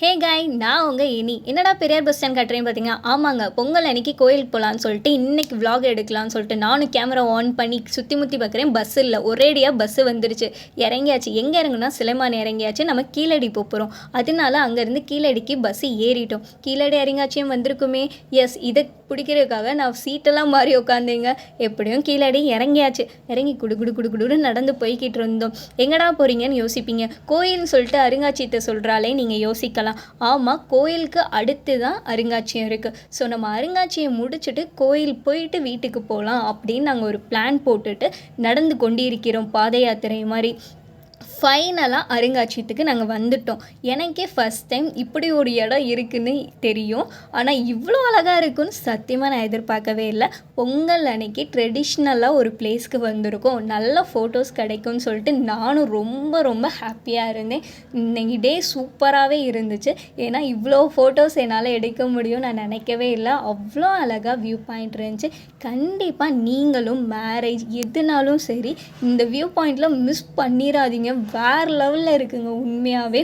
ஹே காய் நான் உங்கள் இனி. என்னடா பெரியார் பஸ் ஸ்டாண்ட் கட்டுறேன் பார்த்தீங்க ஆமாங்க பொங்கல் அன்னைக்கு கோயிலுக்கு போகலான்னு சொல்லிட்டு இன்னைக்கு vlog எடுக்கலாம்னு சொல்லிட்டு நானும் கேமரா ஆன் பண்ணி சுற்றி முற்றி பார்க்குறேன் பஸ் இல்லை ஒரேடியாக பஸ்ஸு வந்துருச்சு. இறங்கியாச்சு. எங்கே இறங்குனா சிலைமான் இறங்கியாச்சு. நம்ம கீழடி போக போகிறோம் அதனால அங்கேருந்து கீழடிக்கு பஸ்ஸு ஏறிட்டோம். கீழடி இறங்காச்சியும் வந்திருக்குமே. எஸ் இதை பிடிக்கிறதுக்காக நான் சீட்டெல்லாம் மாறி உட்காந்தேங்க எப்படியும் கீழடி இறங்கியாச்சு. இறங்கி குடு குடு குடு குடுன்னு நடந்து போய்கிட்டு இருந்தோம். எங்கடா போகிறீங்கன்னு யோசிப்பீங்க. கோயில்னு சொல்லிட்டு அருங்காட்சியத்தை சொல்கிறாலே நீங்கள் யோசிக்கலாம். ஆமாம் கோயிலுக்கு அடுத்து தான் அருங்காட்சியம் இருக்குது ஸோ நம்ம அருங்காட்சியம் முடிச்சுட்டு கோயில் போயிட்டு வீட்டுக்கு போகலாம் அப்படின்னு நாங்கள் ஒரு பிளான் போட்டுட்டு நடந்து கொண்டிருக்கிறோம் பாத யாத்திரை மாதிரி. ஃபைனலாக அருங்காட்சியத்துக்கு நாங்கள் வந்துட்டோம். எனக்கே ஃபஸ்ட் டைம் இப்படி ஒரு இடம் இருக்குன்னு தெரியும். ஆனால் இவ்வளோ அழகாக இருக்குன்னு சத்தியமாக நான் எதிர்பார்க்கவே இல்லை. பொங்கல் அன்னைக்கு ட்ரெடிஷ்னலாக ஒரு பிளேஸ்க்கு வந்திருக்கோம். நல்ல ஃபோட்டோஸ் கிடைக்கும்னு சொல்லிட்டு நானும் ரொம்ப ரொம்ப ஹாப்பியாக இருந்தேன். இன்னைக்கு டே சூப்பராகவே இருந்துச்சு. ஏன்னா இவ்வளோ ஃபோட்டோஸ் என்னால் எடுக்க முடியும் நான் நினைக்கவே இல்லை. அவ்வளோ அழகாக வியூ பாயிண்ட் இருந்துச்சு. கண்டிப்பாக நீங்களும் மேரேஜ் எதுனாலும் சரி இந்த வியூ பாயிண்டில் மிஸ் பண்ணிடாதீங்க வேறு லெவலில் இருக்குங்க உண்மையாகவே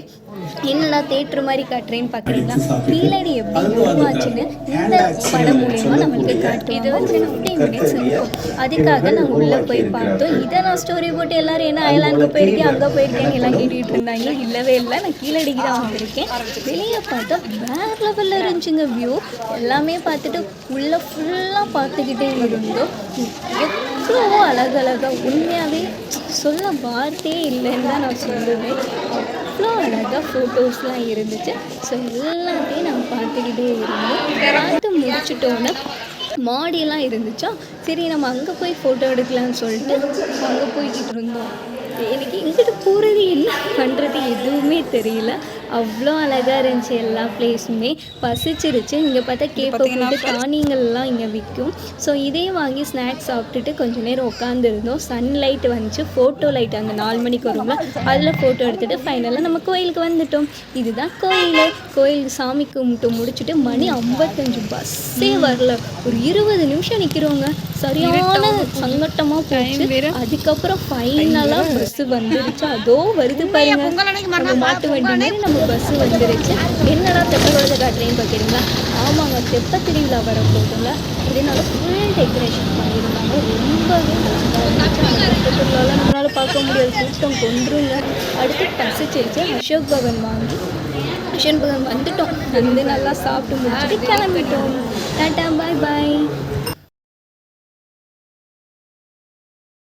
என்னடா தேட்டர் மாதிரி காட்டுறேன்னு பார்க்குறீங்களா கீழடி எப்படி உருவாச்சுன்னு இந்த படம் மூலயமா நம்மளுக்கு காட்டும். இது வந்து ஃபிஃப்டி மினிட்ஸ் இருக்கும் அதுக்காக நாங்கள் உள்ளே போய் பார்த்தோம். இதை நான் ஸ்டோரி போட்டு எல்லாரும் என்ன அயலானுக்கு போயிருக்கேன் அங்கே போயிருக்கேன்னு எல்லாம் கேட்டுட்டு இருந்தாங்க. இல்லவே இல்லை. நான் கீழடிக்கு தான் வந்திருக்கேன் வெளியே பார்த்தா வேறு லெவலில் இருந்துச்சுங்க வியூ எல்லாமே பார்த்துட்டு உள்ளே ஃபுல்லாக பார்த்துக்கிட்டே இருந்தோம். அவ்வளோ அழகழகாக உண்மையாகவே சொல்ல வார்த்தையே இல்லைன்னு தான் நான் சொல்லுவேன். அவ்வளோ அழகாக ஃபோட்டோஸ்லாம் இருந்துச்சு. ஸோ எல்லாத்தையும் நாங்கள் பார்த்துக்கிட்டே இருந்தோம். பார்த்து முடிச்சிட்டோன்னே மாடியெல்லாம் இருந்துச்சா? சரி நம்ம அங்கே போய் ஃபோட்டோ எடுக்கலாம்னு சொல்லிட்டு அங்கே போய்கிட்டு இருந்தோம். எனக்கு எங்கிட்ட போகிறது என்ன பண்ணுறது எதுவுமே தெரியல. அவ்வளோ அழகாக இருந்துச்சு எல்லா பிளேஸுமே பசிச்சிருச்சு. இங்கே பார்த்தா கேப்பை போட்டு தானியங்கள்லாம் இங்கே விற்கும். ஸோ இதையும் வாங்கி ஸ்நாக்ஸ் சாப்பிட்டுட்டு கொஞ்ச நேரம் உட்காந்துருந்தோம் சன்லைட் வந்துச்சு. ஃபோட்டோ லைட் அந்த நாலு மணிக்கு வரும்ல அதில் ஃபோட்டோ எடுத்துகிட்டு ஃபைனலாக நம்ம கோயிலுக்கு வந்துட்டோம். இதுதான் கோயில். கோயிலுக்கு சாமி கும்பிட்டு முடிச்சுட்டு மணி ஐம்பத்தஞ்சு. பஸ்ஸே வரல. ஒரு இருபது நிமிஷம் நிற்கிறோங்க சரியான சங்கட்டமாக போச்சு. அதுக்கப்புறம் ஃபைனலாக பஸ்ஸு வந்துருச்சு. அதோ வருது பாருங்க. நம்ம மாட்டு வண்டி மாதிரி நம்ம பஸ்ஸு வந்துருச்சு. என்னடா தெப்ப குழந்தை காட்டுறேன்னு பார்க்குறீங்களா ஆமாங்க. தெப்ப திருவிழா வரப்போகுதுல இதனால ஃபுல் டெக்கரேஷன் பண்ணியிருந்தாங்க. ரொம்பவே நல்லா இருந்துச்சு. நம்மளால பார்க்க முடியாது. கூட்டம் கொன்றுங்க. அடுத்து பசிச்சிருச்சு. அசோக் பவன் வாங்கி அசோக் பவன் வந்துட்டோம். வந்து நல்லா சாப்பிட்டு முடிச்சுட்டு கிளம்பிட்டோம். டாட்டா